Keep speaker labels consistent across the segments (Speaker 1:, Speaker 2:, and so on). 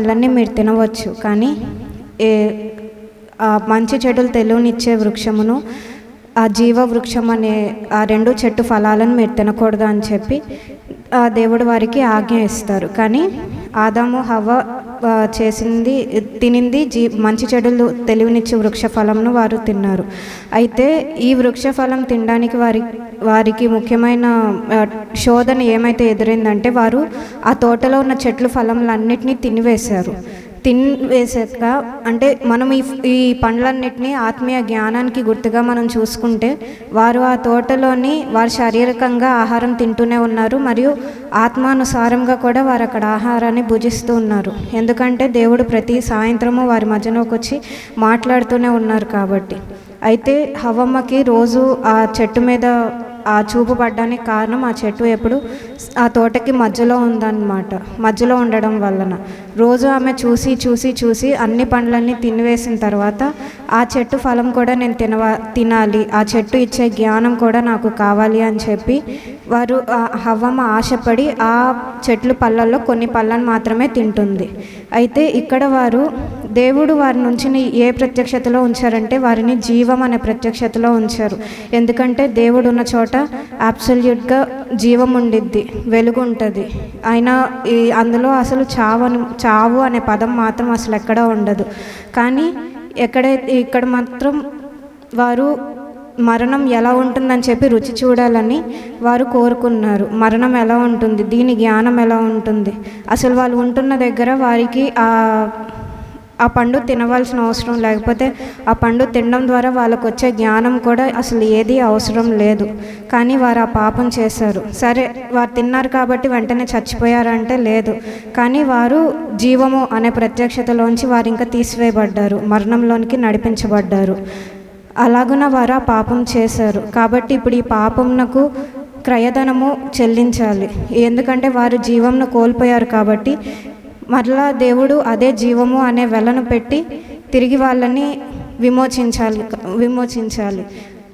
Speaker 1: పండ్లన్నీ మీరు తినవచ్చు. కానీ ఏ మంచి చెడులు తెలివనిచ్చే వృక్షమును ఆ జీవ వృక్షం అనే ఆ రెండు చెట్టు ఫలాలను మీరు తినకూడదు అని చెప్పి ఆ దేవుడు వారికి ఆజ్ఞ ఇస్తారు. కానీ ఆదాము హవ చేసింది తినింది జీ మంచి చెడులు తెలివినిచ్చే వృక్ష ఫలంను వారు తిన్నారు. అయితే ఈ వృక్ష ఫలం తినడానికి వారి వారికి ముఖ్యమైన శోధన ఏమైతే ఎదురైందంటే వారు ఆ తోటలో ఉన్న చెట్లు ఫలములన్నిటినీ తినివేశారు. తినివేసాక అంటే మనం ఈ ఈ పండ్లన్నిటినీ ఆత్మీయ జ్ఞానానికి గుర్తుగా మనం చూసుకుంటే వారు ఆ తోటలోని వారు శారీరకంగా ఆహారం తింటూనే ఉన్నారు మరియు ఆత్మానుసారంగా కూడా వారు అక్కడ ఆహారాన్ని భుజిస్తూ ఉన్నారు. ఎందుకంటే దేవుడు ప్రతి సాయంత్రము వారి మధ్యలోకి వచ్చి మాట్లాడుతూనే ఉన్నారు కాబట్టి. అయితే హవమ్మకి రోజు ఆ చెట్టు మీద ఆ చూపు పడ్డానికి కారణం ఆ చెట్టు ఎప్పుడు ఆ తోటకి మధ్యలో ఉందన్నమాట. మధ్యలో ఉండడం వలన. రోజు ఆమె చూసి చూసి చూసి అన్ని పండ్లన్నీ తినివేసిన తర్వాత ఆ చెట్టు ఫలం కూడా నేను తినవా తినాలి. ఆ చెట్టు ఇచ్చే జ్ఞానం కూడా నాకు కావాలి అని చెప్పి వారు హవ్వమ్మ ఆశపడి ఆ చెట్లు పళ్ళల్లో కొన్ని పళ్ళను మాత్రమే తింటుంది. అయితే ఇక్కడ వారు దేవుడు వారి నుంచి ఏ ప్రత్యక్షతలో ఉంచారంటే వారిని జీవం అనే ప్రత్యక్షతలో ఉంచారు. ఎందుకంటే దేవుడు ఉన్న చోట అబ్సల్యూట్గా జీవం ఉండిద్ది వెలుగు ఉంటుంది ఆయన ఈ అందులో అసలు చావను చావు అనే పదం మాత్రం అసలు ఎక్కడా ఉండదు. కానీ ఎక్కడైతే ఇక్కడ మాత్రం వారు మరణం ఎలా ఉంటుందని చెప్పి రుచి చూడాలని వారు కోరుకున్నారు. మరణం ఎలా ఉంటుంది? దీని జ్ఞానం ఎలా ఉంటుంది? అసలు వాళ్ళు ఉంటున్న దగ్గర వారికి ఆ ఆ పండు తినవలసిన అవసరం లేకపోతే ఆ పండు తినడం ద్వారా వాళ్ళకు వచ్చే జ్ఞానం కూడా అసలు ఏది అవసరం లేదు. కానీ వారు ఆ పాపం చేశారు. సరే వారు తిన్నారు కాబట్టి వెంటనే చచ్చిపోయారంటే లేదు. కానీ వారు జీవము అనే ప్రత్యక్షతలోంచి వారు ఇంకా తీసివేయబడ్డారు. మరణంలోనికి నడిపించబడ్డారు. అలాగున వారు ఆ పాపం చేశారు. కాబట్టి ఇప్పుడు ఈ పాపంనకు క్రయధనము చెల్లించాలి. ఎందుకంటే వారు జీవంను కోల్పోయారు కాబట్టి మరలా దేవుడు అదే జీవము అనే వెలను పెట్టి తిరిగి వాళ్ళని విమోచించాలి విమోచించాలి.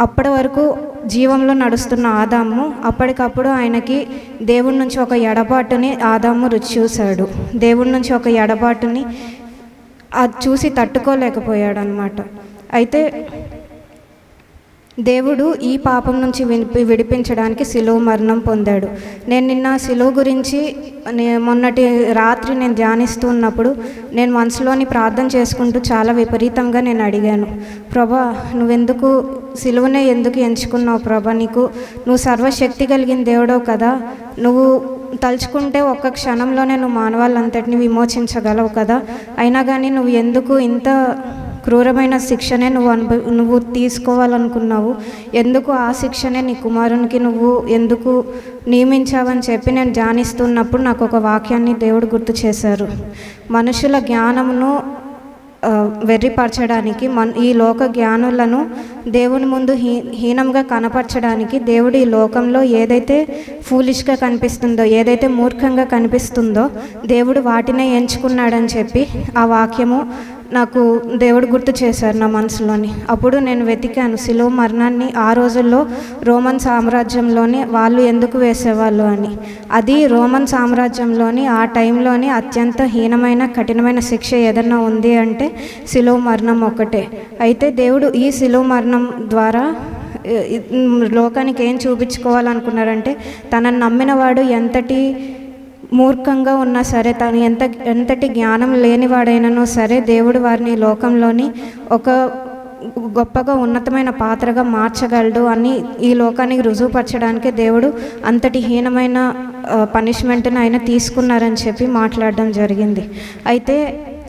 Speaker 1: అప్పటి వరకు జీవంలో నడుస్తున్న ఆదాము అప్పటికప్పుడు ఆయనకి దేవుడి నుంచి ఒక ఎడబాటుని ఆదాము రుచి చూశాడు. దేవుడి నుంచి ఒక ఎడబాటుని అది చూసి తట్టుకోలేకపోయాడు అనమాట అయితే దేవుడు ఈ పాపం నుంచి వినిపి విడిపించడానికి శిలువ మరణం పొందాడు. నేను నిన్న శిలువ గురించి నే- మొన్నటి రాత్రి నేను ధ్యానిస్తూ ఉన్నప్పుడు నేను మనసులోని ప్రార్థన చేసుకుంటూ చాలా విపరీతంగా నేను అడిగాను. ప్రభా నువ్వెందుకు శిలువనే ఎందుకు ఎంచుకున్నావు ప్రభా? నీకు నువ్వు సర్వశక్తి కలిగిన దేవుడవు కదా. నువ్వు తలుచుకుంటే ఒక్క క్షణంలోనే నువ్వు మానవాళ్ళంతటిని విమోచించగలవు కదా. అయినా కానీ నువ్వు ఎందుకు ఇంత క్రూరమైన శిక్షనే నువ్వు అనుభవ నువ్వు తీసుకోవాలనుకున్నావు. ఎందుకు ఆ శిక్షనే నీ కుమారునికి నువ్వు ఎందుకు నియమించావని చెప్పి నేను ధ్యానిస్తున్నప్పుడు నాకు ఒక వాక్యాన్ని దేవుడు గుర్తు చేశారు. మనుషుల జ్ఞానమును వెర్రిపరచడానికి మన ఈ లోక జ్ఞానులను దేవుని ముందు హీ హీనంగా కనపరచడానికి దేవుడు ఈ లోకంలో ఏదైతే ఫూలిష్గా కనిపిస్తుందో ఏదైతే మూర్ఖంగా కనిపిస్తుందో దేవుడు వాటినే ఎంచుకున్నాడని చెప్పి ఆ వాక్యము నాకు దేవుడు గుర్తు చేశారు నా మనసులోని. అప్పుడు నేను వెతికాను శిలువ మరణాన్ని ఆ రోజుల్లో రోమన్ సామ్రాజ్యంలోని వాళ్ళు ఎందుకు వేసేవాళ్ళు అని. అది రోమన్ సామ్రాజ్యంలోని ఆ టైంలోని అత్యంత హీనమైన కఠినమైన శిక్ష ఏదన్నా ఉంది అంటే శిలువ మరణం ఒకటే. అయితే దేవుడు ఈ శిలువ మరణం ద్వారా లోకానికి ఏం చూపించుకోవాలనుకున్నారంటే తనని నమ్మినవాడు ఎంతటి మూర్ఖంగా ఉన్నా సరే తను ఎంత ఎంతటి జ్ఞానం లేనివాడైనను సరే దేవుడు వారిని ఈ లోకంలోని ఒక గొప్పగా ఉన్నతమైన పాత్రగా మార్చగలడు అని ఈ లోకానికి రుజువుపరచడానికి దేవుడు అంతటి హీనమైన పనిష్మెంట్ని ఆయన తీసుకున్నారని చెప్పి మాట్లాడడం జరిగింది. అయితే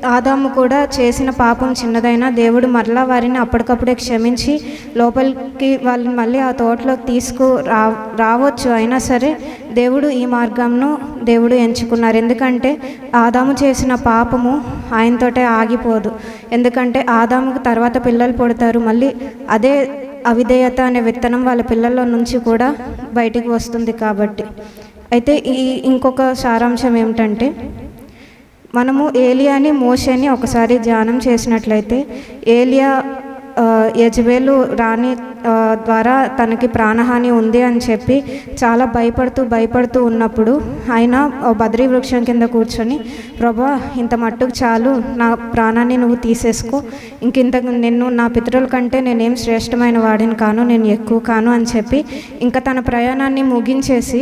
Speaker 1: ఆదాము కూడా చేసిన పాపం చిన్నదైనా దేవుడు మరలా వారిని అప్పటికప్పుడే క్షమించి లోపలికి వాళ్ళని మళ్ళీ ఆ తోటలోకి తీసుకు రా రావచ్చు. అయినా సరే దేవుడు ఈ మార్గంను దేవుడు ఎంచుకున్నారు. ఎందుకంటే ఆదాము చేసిన పాపము ఆయనతోటే ఆగిపోదు. ఎందుకంటే ఆదాముకు తర్వాత పిల్లలు పుడతారు. మళ్ళీ అదే అవిధేయత అనే విత్తనం వాళ్ళ పిల్లల్లో నుంచి కూడా బయటికి వస్తుంది కాబట్టి. అయితే ఈ ఇంకొక సారాంశం ఏమిటంటే మనము ఏలియాని మోషేని ఒకసారి ధ్యానం చేసినట్లయితే ఏలియా యజ్వేలు రాణి ద్వారా తనకి ప్రాణహాని ఉంది అని చెప్పి చాలా భయపడుతూ భయపడుతూ ఉన్నప్పుడు ఆయన బద్రీ వృక్షం కింద కూర్చొని ప్రభా ఇంత మట్టుకు చాలు నా ప్రాణాన్ని నువ్వు తీసేసుకో. ఇంకింత నిన్ను నా పితరుల కంటే నేనేం శ్రేష్టమైన వాడిని కాను నేను ఎక్కువ కాను అని చెప్పి ఇంకా తన ప్రయాణాన్ని ముగించేసి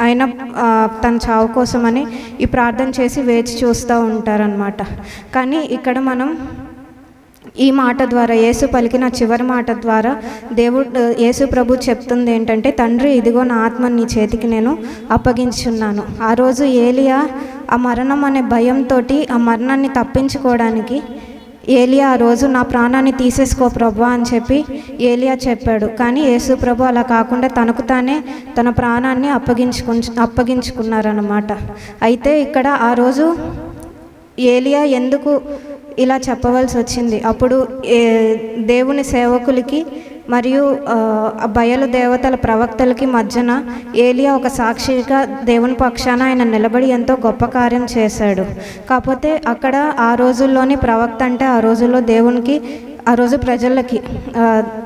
Speaker 1: ఆయన తన చావు కోసమని ఈ ప్రార్థన చేసి వేచి చూస్తూ ఉంటారనమాట కానీ ఇక్కడ మనం ఈ మాట ద్వారా యేసు పలికిన చివరి మాట ద్వారా దేవుడు యేసు ప్రభు చెప్తుంది ఏంటంటే తండ్రి ఇదిగో నా ఆత్మ నీ చేతికి నేను అప్పగించున్నాను. ఆ రోజు ఏలియా ఆ మరణం అనే భయంతో ఆ మరణాన్ని తప్పించుకోవడానికి ఏలియా ఆ రోజు నా ప్రాణాన్ని తీసేసుకో ప్రభు అని చెప్పి ఏలియా చెప్పాడు. కానీ యేసు ప్రభు అలా కాకుండా తనకు తానే తన ప్రాణాన్ని అప్పగించుకు అప్పగించుకున్నారన్నమాట. అయితే ఇక్కడ ఆ రోజు ఏలియా ఎందుకు ఇలా చెప్పవలసి వచ్చింది. అప్పుడు ఏ దేవుని సేవకులకి మరియు బయలు దేవతల ప్రవక్తలకి మధ్యన ఏలియా ఒక సాక్షిగా దేవుని పక్షాన ఆయన నిలబడి ఎంతో గొప్ప కార్యం చేశాడు. కాకపోతే అక్కడ ఆ రోజుల్లోని ప్రవక్త అంటే ఆ రోజుల్లో దేవునికి ఆ రోజు ప్రజలకి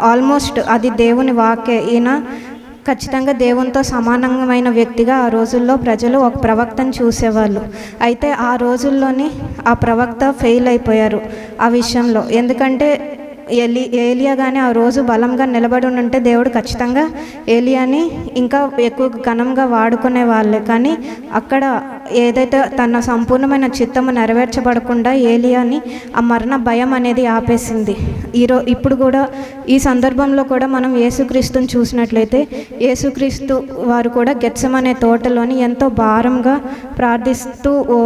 Speaker 1: ఆల్మోస్ట్ అది దేవుని వాక్య ఈయన ఖచ్చితంగా దేవునితో సమానమైన వ్యక్తిగా ఆ రోజుల్లో ప్రజలు ఒక ప్రవక్తను చూసేవాళ్ళు. అయితే ఆ రోజుల్లోని ఆ ప్రవక్త ఫెయిల్ అయిపోయారు ఆ విషయంలో. ఎందుకంటే ఎలి ఏలియా కానీ ఆ రోజు బలంగా నిలబడి ఉంటే దేవుడు ఖచ్చితంగా ఏలియాని ఇంకా ఎక్కువ ఘనంగా వాడుకునే వాళ్ళే. కానీ అక్కడ ఏదైతే తన సంపూర్ణమైన చిత్తము నెరవేర్చబడకుండా ఏలియాని ఆ మరణ భయం అనేది ఆపేసింది. ఈరో ఇప్పుడు కూడా ఈ సందర్భంలో కూడా మనం యేసుక్రీస్తుని చూసినట్లయితే యేసుక్రీస్తు వారు కూడా గెచ్చమనే తోటలోని ఎంతో భారంగా ప్రార్థిస్తూ ఓ,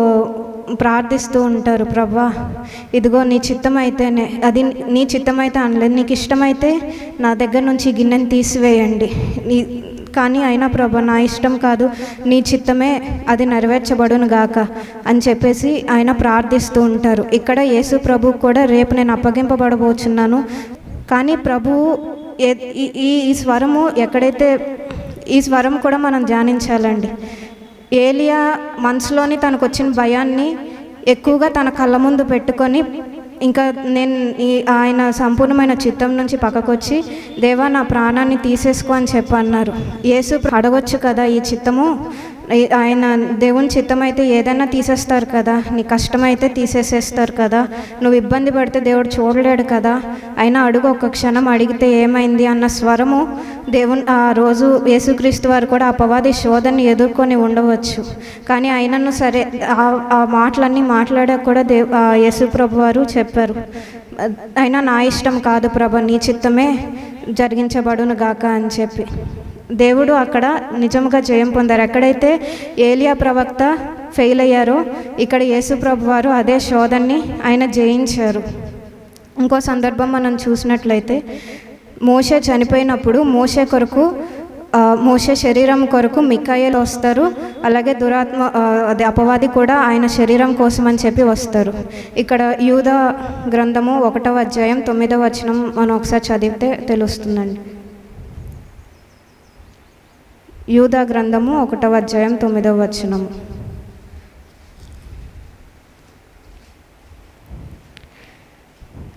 Speaker 1: ప్రార్థిస్తూ ఉంటారు ప్రభా ఇదిగో నీ చిత్తం అయితేనే అది నీ చిత్తం అయితే అనలేదు నీకు ఇష్టమైతే నా దగ్గర నుంచి గిన్నెని తీసివేయండి. నీ కానీ అయినా ప్రభా నా ఇష్టం కాదు నీ చిత్తమే అది నెరవేర్చబడును గాక అని చెప్పేసి ఆయన ప్రార్థిస్తూ ఉంటారు. ఇక్కడ యేసు ప్రభు కూడా రేపు నేను అప్పగింపబడబోచున్నాను. కానీ ప్రభువు ఈ- ఈ ఈ స్వరము ఎక్కడైతే ఈ స్వరం కూడా మనం ధ్యానించాలండి. ఏలియా మనసులోని తనకు వచ్చిన భయాన్ని ఎక్కువగా తన కళ్ళ ముందు పెట్టుకొని ఇంకా నేను ఈ ఆయన సంపూర్ణమైన చిత్తం నుంచి పక్కకు వచ్చి దేవా నా ప్రాణాన్ని తీసేసుకో అని చెప్పి అన్నారు యేసు అడగొచ్చు కదా ఈ చిత్తము? ఆయన దేవుని చిత్తం అయితే ఏదైనా తీసేస్తారు కదా నీ కష్టమైతే తీసేసేస్తారు కదా నువ్వు ఇబ్బంది పడితే దేవుడు చూడలేడు కదా అయినా అడుగు ఒక క్షణం అడిగితే ఏమైంది అన్న స్వరము దేవుని ఆ రోజు యేసుక్రీస్తు వారు కూడా అపవాది శోధనని ఎదుర్కొని ఉండవచ్చు. కానీ ఆయనను సరే ఆ మాటలన్నీ మాట్లాడాక కూడా దేవ్ యేసు ప్రభు వారు చెప్పారు. అయినా నా ఇష్టం కాదు ప్రభ నీ చిత్తమే జరిగించబడును గాక అని చెప్పి. దేవుడు అక్కడ నిజంగా జయం పొందారు. ఎక్కడైతే ఏలియా ప్రవక్త ఫెయిల్ అయ్యారో ఇక్కడ యేసుప్రభు వారు అదే శోధన్ని ఆయన జయించారు. ఇంకో సందర్భం మనం చూసినట్లయితే మోషే చనిపోయినప్పుడు మోషే కొరకు మోసే శరీరం కొరకు మికాయలు వస్తారు. అలాగే దురాత్మ అది అపవాది కూడా ఆయన శరీరం కోసం అని చెప్పి వస్తారు. ఇక్కడ యూద గ్రంథము ఒకటవ అధ్యాయం తొమ్మిదవ వచనం మనం ఒకసారి చదివితే తెలుస్తుందండి. యూదా గ్రంథము ఒకటవ అధ్యాయం తొమ్మిదవ వచనము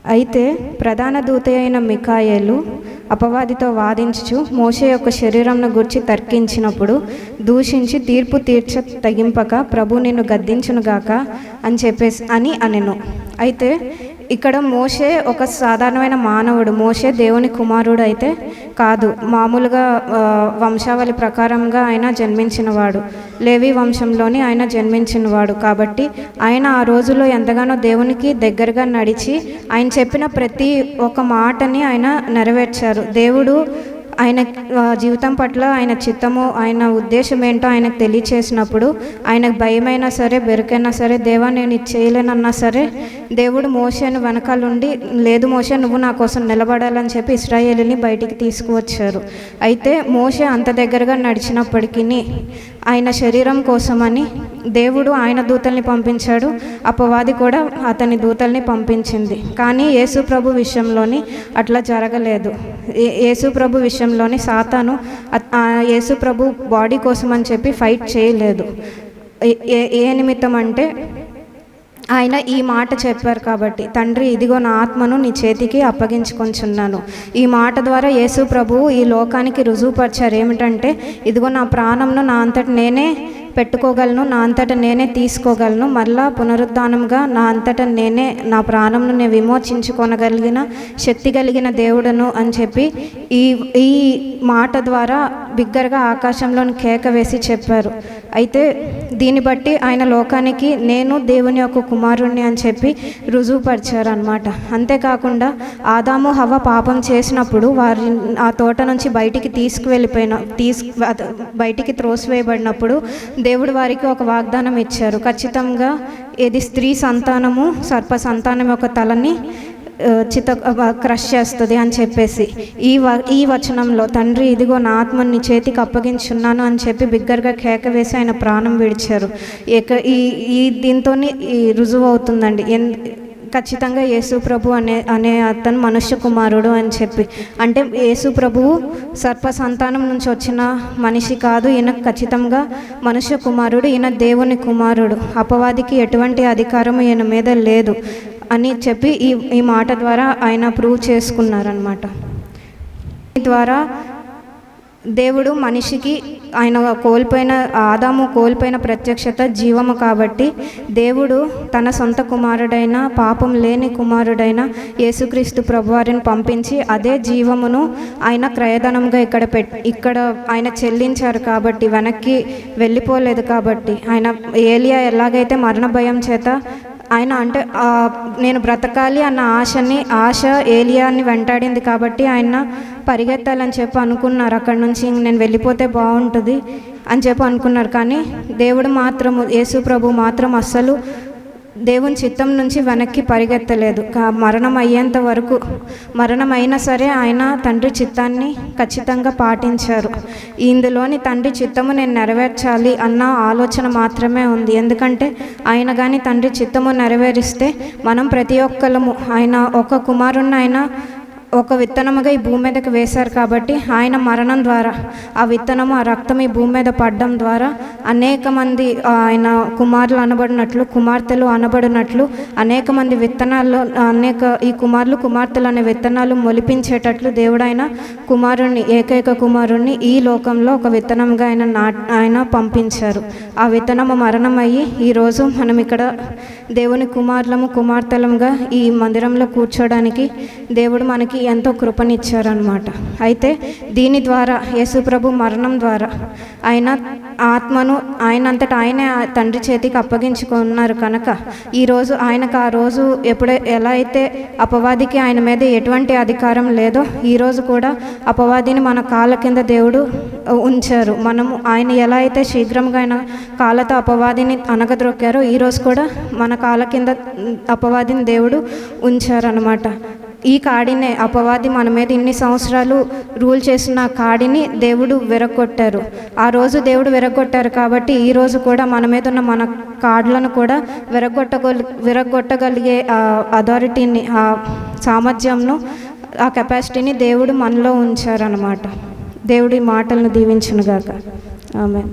Speaker 1: అయితే ప్రధాన దూత అయిన మికాయేలు అపవాదితో వాదించు మోషే యొక్క శరీరంను గుర్చి తర్కించినప్పుడు దూషించి తీర్పు తీర్చ తగింపక ప్రభు నిన్ను గద్దించునుగాక అని చెప్పేసి అని అనెను. అయితే ఇక్కడ మోషే ఒక సాధారణమైన మానవుడు మోషే దేవుని కుమారుడు అయితే కాదు. మామూలుగా వంశావళి ప్రకారంగా ఆయన జన్మించినవాడు. లేవి వంశంలోని ఆయన జన్మించినవాడు. కాబట్టి ఆయన ఆ రోజుల్లో ఎంతగానో దేవునికి దగ్గరగా నడిచి ఆయన చెప్పిన ప్రతి ఒక్క మాటని ఆయన నెరవేర్చారు. దేవుడు ఆయన జీవితం పట్ల ఆయన చిత్తము ఆయన ఉద్దేశం ఏంటో ఆయనకు తెలియచేసినప్పుడు ఆయనకు భయమైనా సరే బెరుకైనా సరే దేవా నేను ఇది చేయలేనన్నా సరే దేవుడు మోసను వెనకాలండి లేదు మోస నువ్వు నా కోసం నిలబడాలని చెప్పి ఇస్రాయేలీని బయటికి తీసుకువచ్చారు. అయితే మోస అంత దగ్గరగా నడిచినప్పటికీ ఆయన శరీరం కోసమని దేవుడు ఆయన దూతల్ని పంపించాడు. అపవాది కూడా అతని దూతల్ని పంపించింది. కానీ యేసు ప్రభు విషయంలోని అట్లా జరగలేదు. యేసు ప్రభు విషయంలోని సాతాను అత్- యేసు ప్రభు బాడీ కోసం అని చెప్పి ఫైట్ చేయలేదు. ఏ- ఏ- ఏ నిమిత్తం అంటే ఆయన ఈ మాట చెప్పారు కాబట్టి తండ్రి ఇదిగో నా ఆత్మను నీ చేతికి అప్పగించుకొంచున్నాను. ఈ మాట ద్వారా యేసు ప్రభువు ఈ లోకానికి రుజువుపరిచారు. ఏమిటంటే ఇదిగో నా ప్రాణంను నా అంతటి నేనే పెట్టుకోగలను నా అంతట నేనే తీసుకోగలను మరలా పునరుద్ధానంగా నా అంతట నేనే నా ప్రాణంను నేను విమోచించుకొనగలిగిన శక్తి కలిగిన దేవుడను అని చెప్పి ఈ ఈ మాట ద్వారా బిగ్గరగా ఆకాశంలోని కేక వేసి చెప్పారు. అయితే దీన్ని బట్టి ఆయన లోకానికి నేను దేవుని యొక్క కుమారుణ్ణి అని చెప్పి రుజువుపరిచారు అనమాట అంతేకాకుండా ఆదాము హవ పాపం చేసినప్పుడు వారి ఆ తోట నుంచి బయటికి తీసుకువెళ్ళిపోయిన తీసు బయటికి త్రోసివేయబడినప్పుడు దేవుడు వారికి ఒక వాగ్దానం ఇచ్చారు. ఖచ్చితంగా ఇది స్త్రీ సంతానము సర్ప సంతానం యొక్క తలని చిత క్రష్ చేస్తుంది అని చెప్పేసి. ఈ వ ఈ వచనంలో తండ్రి ఇదిగో నా ఆత్మని చేతికి అప్పగించున్నాను అని చెప్పి బిగ్గరగా కేక వేసి ఆయన ప్రాణం విడిచారు. ఇక ఈ ఈ దీంతో ఈ రుజువు అవుతుందండి. ఎన్ ఖచ్చితంగా యేసు ప్రభు అనే అనే అతను మనుష్య కుమారుడు అని చెప్పి. అంటే యేసు ప్రభువు సర్ప సంతానం నుంచి వచ్చిన మనిషి కాదు ఈయన ఖచ్చితంగా మనుష్య కుమారుడు ఈయన దేవుని కుమారుడు. అపవాదికి ఎటువంటి అధికారం ఈయన మీద లేదు అని చెప్పి ఈ ఈ మాట ద్వారా ఆయన ప్రూవ్ చేసుకున్నారనమాట ద్వారా దేవుడు మనిషికి ఆయన కోల్పోయిన ఆదాము కోల్పోయిన ప్రత్యక్షత జీవము కాబట్టి దేవుడు తన సొంత కుమారుడైన పాపం లేని కుమారుడైన యేసుక్రీస్తు ప్రభువారిని పంపించి అదే జీవమును ఆయన క్రయధనంగా ఇక్కడ పెట్ ఇక్కడ ఆయన చెల్లించారు కాబట్టి వెనక్కి వెళ్ళిపోలేదు కాబట్టి. ఆయన ఏలియా ఎలాగైతే మరణ భయం చేత ఆయన అంటే నేను బ్రతకాలి అన్న ఆశని ఆశ ఏలియాని వెంటాడింది కాబట్టి ఆయన పరిగెత్తాలని చెప్పి అనుకున్నారు. అక్కడ నుంచి నేను వెళ్ళిపోతే బాగుంటుంది అని చెప్పి అనుకున్నారు. కానీ దేవుడు మాత్రము యేసు ప్రభు మాత్రం అస్సలు దేవుని చిత్తం నుంచి వెనక్కి పరిగెత్తలేదు. కా- మరణం అయ్యేంత వరకు మరణం అయినా సరే ఆయన తండ్రి చిత్తాన్ని ఖచ్చితంగా పాటించారు. ఇందులోని తండ్రి చిత్తము నేను నెరవేర్చాలి అన్న ఆలోచన మాత్రమే ఉంది. ఎందుకంటే ఆయన కానీ తండ్రి చిత్తము నెరవేరిస్తే మనం ప్రతి ఒక్కరము ఆయన ఒక కుమారుణ్ణి ఆయన ఒక విత్తనముగా ఈ భూమి మీదకి వేశారు కాబట్టి ఆయన మరణం ద్వారా ఆ విత్తనము ఆ రక్తం ఈ భూమి మీద పడడం ద్వారా అనేక మంది ఆయన కుమారులు అనబడినట్లు కుమార్తెలు అనబడినట్లు అనేక మంది విత్తనాలు అనేక ఈ కుమారులు కుమార్తెలు అనే విత్తనాలు మొలిపించేటట్లు దేవుడైన కుమారుణ్ణి ఏకైక కుమారుణ్ణి ఈ లోకంలో ఒక విత్తనంగా ఆయన నా ఆయన పంపించారు. ఆ విత్తనము మరణం అయ్యి ఈరోజు మనం ఇక్కడ దేవుని కుమారులము కుమార్తెలంగా ఈ మందిరంలో కూర్చోడానికి దేవుడు మనకి ఎంతో కృపనిచ్చారనమాట అయితే దీని ద్వారా యేసుప్రభు మరణం ద్వారా ఆయన ఆత్మను ఆయన అంతటా ఆయనే ఆ తండ్రి చేతికి అప్పగించుకున్నారు కనుక ఈరోజు ఆయనకు ఆ రోజు ఎప్పుడే ఎలా అయితే అపవాదికి ఆయన మీద ఎటువంటి అధికారం లేదో ఈరోజు కూడా అపవాదిని మన కాళ్ళ కింద దేవుడు ఉంచారు. మనము ఆయన ఎలా అయితే శీఘ్రంగా ఆయన కాళ్ళతో అపవాదిని అనగద్రొక్కారో ఈరోజు కూడా మన కాళ్ళ కింద అపవాదిని దేవుడు ఉంచారనమాట ఈ కాడినే అపవాది మన మీద ఇన్ని సంవత్సరాలు రూల్ చేసిన కాడిని దేవుడు విరగొట్టారు. ఆ రోజు దేవుడు విరగొట్టారు కాబట్టి ఈ రోజు కూడా మన మీద ఉన్న మన కాడ్లను కూడా విరగొట్టగలి విరగొట్టగలిగే అథారిటీని ఆ సామర్థ్యంను ఆ కెపాసిటీని దేవుడు మనలో ఉంచారనమాట దేవుడి మాటలను దీవించునుగాక. ఆమె